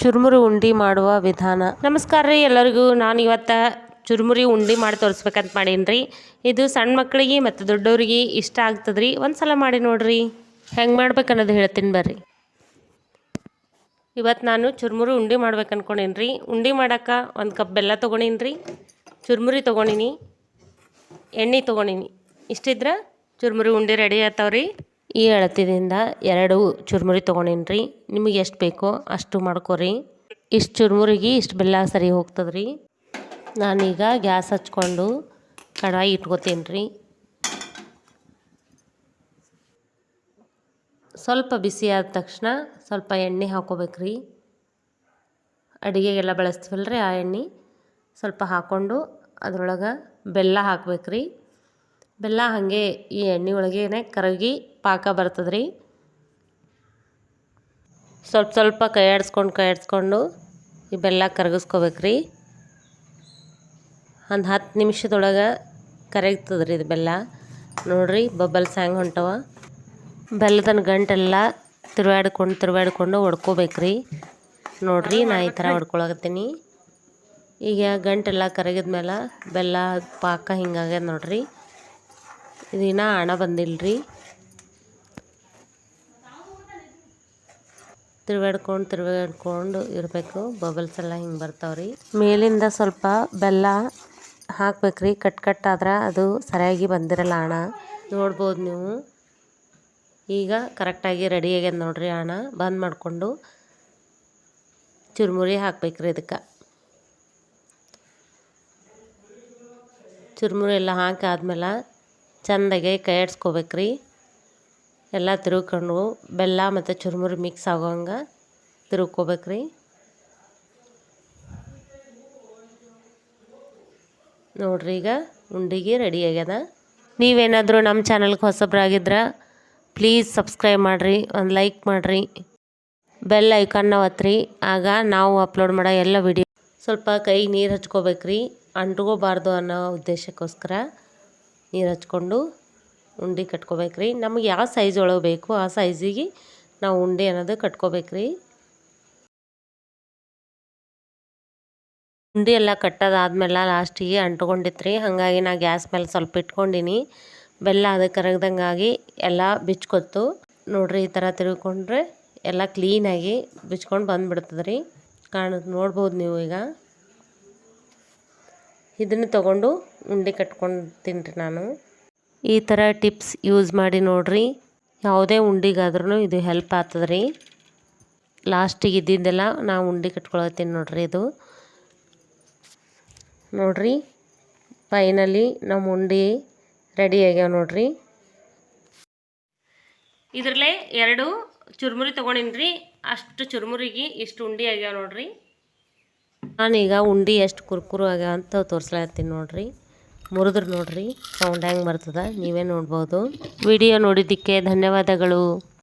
ಚುರುಮುರಿ ಉಂಡೆ ಮಾಡುವ ವಿಧಾನ. ನಮಸ್ಕಾರ ರೀ ಎಲ್ಲರಿಗೂ. ನಾನು ಇವತ್ತು ಚುರುಮುರಿ ಉಂಡೆ ಮಾಡಿ ತೋರಿಸ್ಬೇಕಂತ ಮಾಡೀನಿ ರೀ ಇದು ಸಣ್ಣ ಮಕ್ಕಳಿಗೆ ಮತ್ತು ದೊಡ್ಡವ್ರಿಗೆ ಇಷ್ಟ ಆಗ್ತದೆ ರೀ ಒಂದು ಸಲ ಮಾಡಿ ನೋಡಿರಿ. ಹೆಂಗೆ ಮಾಡ್ಬೇಕು ಅನ್ನೋದು ಹೇಳ್ತೀನಿ ಬರ್ರಿ. ಇವತ್ತು ನಾನು ಚುರುಮುರಿ ಉಂಡೆ ಮಾಡ್ಬೇಕು ಅನ್ಕೊಂಡೇನಿ ರೀ ಉಂಡೆ ಮಾಡೋಕೆ ಒಂದು ಕಪ್ ಬೆಲ್ಲ ತೊಗೊಂಡೀನಿ ರೀ ಚುರುಮುರಿ ತೊಗೊಂಡೀನಿ. ಎಣ್ಣೆ ತೊಗೊಂಡಿನಿ. ಇಷ್ಟಿದ್ರೆ ಚುರುಮುರಿ ಉಂಡೆ ರೆಡಿ ಆತಾವ್ರಿ. ಈ ಅಳತೆಯಿಂದ ಎರಡು ಚುರುಮುರಿ ತೊಗೊಂಡೀನಿ ರೀ ನಿಮಗೆ ಎಷ್ಟು ಬೇಕೋ ಅಷ್ಟು ಮಾಡ್ಕೊರಿ. ಇಷ್ಟು ಚುರುಮುರಿಗೆ ಇಷ್ಟು ಬೆಲ್ಲ ಸರಿ ಹೋಗ್ತದೆ ರೀ ನಾನೀಗ ಗ್ಯಾಸ್ ಹಚ್ಕೊಂಡು ಕಡಾಯಿ ಇಟ್ಕೋತೀನಿ ರೀ ಸ್ವಲ್ಪ ಬಿಸಿ ಆದ ತಕ್ಷಣ ಸ್ವಲ್ಪ ಎಣ್ಣೆ ಹಾಕೋಬೇಕ್ರಿ. ಅಡುಗೆಗೆಲ್ಲ ಬಳಸ್ತೀವಲ್ಲ ರೀ ಆ ಎಣ್ಣೆ. ಸ್ವಲ್ಪ ಹಾಕ್ಕೊಂಡು ಅದ್ರೊಳಗೆ ಬೆಲ್ಲ ಹಾಕ್ಬೇಕ್ರಿ. ಬೆಲ್ಲ, ಹಾಗೆ ಈ ಎಣ್ಣೆ ಒಳಗೇನೆ ಕರಗಿ ಪಾಕ ಬರ್ತದೆ ರೀ ಸ್ವಲ್ಪ ಸ್ವಲ್ಪ ಕೈ ಆಡಿಸ್ಕೊಂಡು ಕೈ ಆಡಿಸ್ಕೊಂಡು ಈ ಬೆಲ್ಲ ಕರಗಿಸ್ಕೋಬೇಕ್ರಿ. ಒಂದು ಹತ್ತು ನಿಮಿಷದೊಳಗೆ ಕರಗ್ತದೆ ರೀ ಇದು ಬೆಲ್ಲ. ನೋಡಿರಿ ಬಬ್ಬಲ್ಸ್ ಹ್ಯಾಂಗೆ ಹೊಂಟವ. ಬೆಲ್ಲದನ ಗಂಟೆಲ್ಲ ತಿರುವಾಡ್ಕೊಂಡು ತಿರುವಾಡ್ಕೊಂಡು ಹೊಡ್ಕೋಬೇಕ್ರಿ ನೋಡಿರಿ ನಾ ಈ ಥರ ಹೊಡ್ಕೊಳಕತ್ತೀನಿ ಈಗ ಗಂಟೆಲ್ಲ ಕರಗಿದ ಮೇಲೆ ಬೆಲ್ಲ ಪಾಕ ಹಿಂಗಾಗ್ಯದ ನೋಡ್ರಿ. ಇದಿನ ಹಣ ಬಂದಿಲ್ಲ ರೀ ತಿರ್ಗಾಡ್ಕೊಂಡು ತಿರುವಾಡ್ಕೊಂಡು ಇರಬೇಕು. ಬಬಲ್ಸ್ ಎಲ್ಲ ಹಿಂಗೆ ಬರ್ತಾವ್ರಿ. ಮೇಲಿಂದ ಸ್ವಲ್ಪ ಬೆಲ್ಲ ಹಾಕ್ಬೇಕ್ರಿ. ಕಟ್ ಕಟ್ ಆದ್ರೆ ಅದು ಸರಿಯಾಗಿ ಬಂದಿರಲ್ಲ ಹಣ. ನೋಡ್ಬೋದು ನೀವು. ಈಗ ಕರೆಕ್ಟಾಗಿ ರೆಡಿ ಆಗ್ಯದ ನೋಡ್ರಿ ಹಣ. ಬಂದ್ ಮಾಡಿಕೊಂಡು ಚುರುಮುರಿ ಹಾಕ್ಬೇಕ್ರಿ ಇದಕ್ಕೆ. ಚುರುಮುರಿ ಎಲ್ಲ ಹಾಕಿ ಆದ್ಮೇಲೆ ಚೆಂದಾಗೆ ಕೈ ಆಡ್ಸ್ಕೊಬೇಕ್ರಿ ಎಲ್ಲ ತಿರುಗ್ಕೊಂಡು ಬೆಲ್ಲ ಮತ್ತು ಚುರುಮುರಿ ಮಿಕ್ಸ್ ಆಗೋಂಗೆ ತಿರುಗ್ಕೋಬೇಕ್ರಿ. ನೋಡ್ರಿ ಈಗ ಉಂಡಿಗೆ ರೆಡಿ ಆಗ್ಯದ. ನೀವೇನಾದರೂ ನಮ್ಮ ಚಾನಲ್ಗೆ ಹೊಸಬ್ರಾಗಿದ್ರೆ ಪ್ಲೀಸ್ ಸಬ್ಸ್ಕ್ರೈಬ್ ಮಾಡಿರಿ, ಒಂದು ಲೈಕ್ ಮಾಡಿರಿ. ಬೆಲ್ ಐಕಾನ್ನ ಒತ್ತಿರಿ ಆಗ ನಾವು ಅಪ್ಲೋಡ್ ಮಾಡೋ ಎಲ್ಲ ವಿಡಿಯೋ ಸ್ವಲ್ಪ ಕೈಗೆ ನೀರು ಹಚ್ಕೋಬೇಕ್ರಿ. ಅಂಟ್ಕೋಬಾರ್ದು ಅನ್ನೋ ಉದ್ದೇಶಕ್ಕೋಸ್ಕರ. ನೀರು ಹಚ್ಕೊಂಡು ಉಂಡೆ ಕಟ್ಕೋಬೇಕ್ರಿ ನಮಗೆ ಯಾವ ಸೈಜ್ ಒಳಗೆ ಬೇಕು ಆ ಸೈಜಿಗೆ ನಾವು ಉಂಡೆ ಅನ್ನೋದು ಕಟ್ಕೋಬೇಕ್ರಿ ಉಂಡೆ ಎಲ್ಲ ಕಟ್ಟೋದಾದ್ಮೇಲೆ ಲಾಸ್ಟಿಗೆ ಅಂಟ್ಕೊಂಡಿತ್ತು ರೀ. ಹಾಗಾಗಿ ನಾ ಗ್ಯಾಸ್ ಮೇಲೆ ಸ್ವಲ್ಪ ಇಟ್ಕೊಂಡಿನಿ. ಬೆಲ್ಲ ಅದು ಕರಗ್ದಂಗಾಗಿ ಎಲ್ಲ ಬಿಚ್ಕೊತ್ತು. ನೋಡ್ರಿ ಈ ಥರ ತಿರ್ಕೊಂಡ್ರೆ ಎಲ್ಲ ಕ್ಲೀನಾಗಿ ಬಿಚ್ಕೊಂಡು ಬಂದುಬಿಡ್ತದೆ ರೀ. ಕಾಣ ನೋಡ್ಬೋದು ನೀವು ಈಗ. ಇದನ್ನು ತಗೊಂಡು ಉಂಡೆ ಕಟ್ಕೊಂಡು ನಾನು. ಈ ಥರ ಟಿಪ್ಸ್ ಯೂಸ್ ಮಾಡಿ ನೋಡ್ರಿ. ಯಾವುದೇ ಉಂಡಿಗಾದ್ರೂ ಇದು ಹೆಲ್ಪ್ ಆಗ್ತದೆ ರೀ ಲಾಸ್ಟಿಗೆ ಇದ್ದಿದ್ದೆಲ್ಲ ನಾವು ಉಂಡೆ ಕಟ್ಕೊಳತ್ತೀನಿ ನೋಡ್ರಿ ಇದು. ನೋಡ್ರಿ ಫೈನಲಿ ನಮ್ಮ ಉಂಡೆ ರೆಡಿ ಆಗ್ಯಾವ ನೋಡ್ರಿ. ಇದರಲ್ಲೇ ಎರಡು ಚುರುಮುರಿ ತೊಗೊಂಡಿನಿ ಅಷ್ಟು ಚುರುಮುರಿಗೆ ಇಷ್ಟು ಉಂಡೆ ಆಗ್ಯಾವ ನೋಡ್ರಿ. ನಾನೀಗ ಉಂಡೆ ಎಷ್ಟು ಕುರ್ಕುರು ಆಗ್ಯಾವ ಅಂತ ತೋರಿಸ್ಲಾತ್ತೀನಿ ನೋಡ್ರಿ. ಮುರಿದ್ರೆ ನೋಡ್ರಿ ಸೌಂಡ್ ಹೆಂಗೆ ಬರ್ತದ ನೀವೇ ನೋಡ್ಬೋದು. ವಿಡಿಯೋ ನೋಡಿದ್ದಕ್ಕೆ ಧನ್ಯವಾದಗಳು.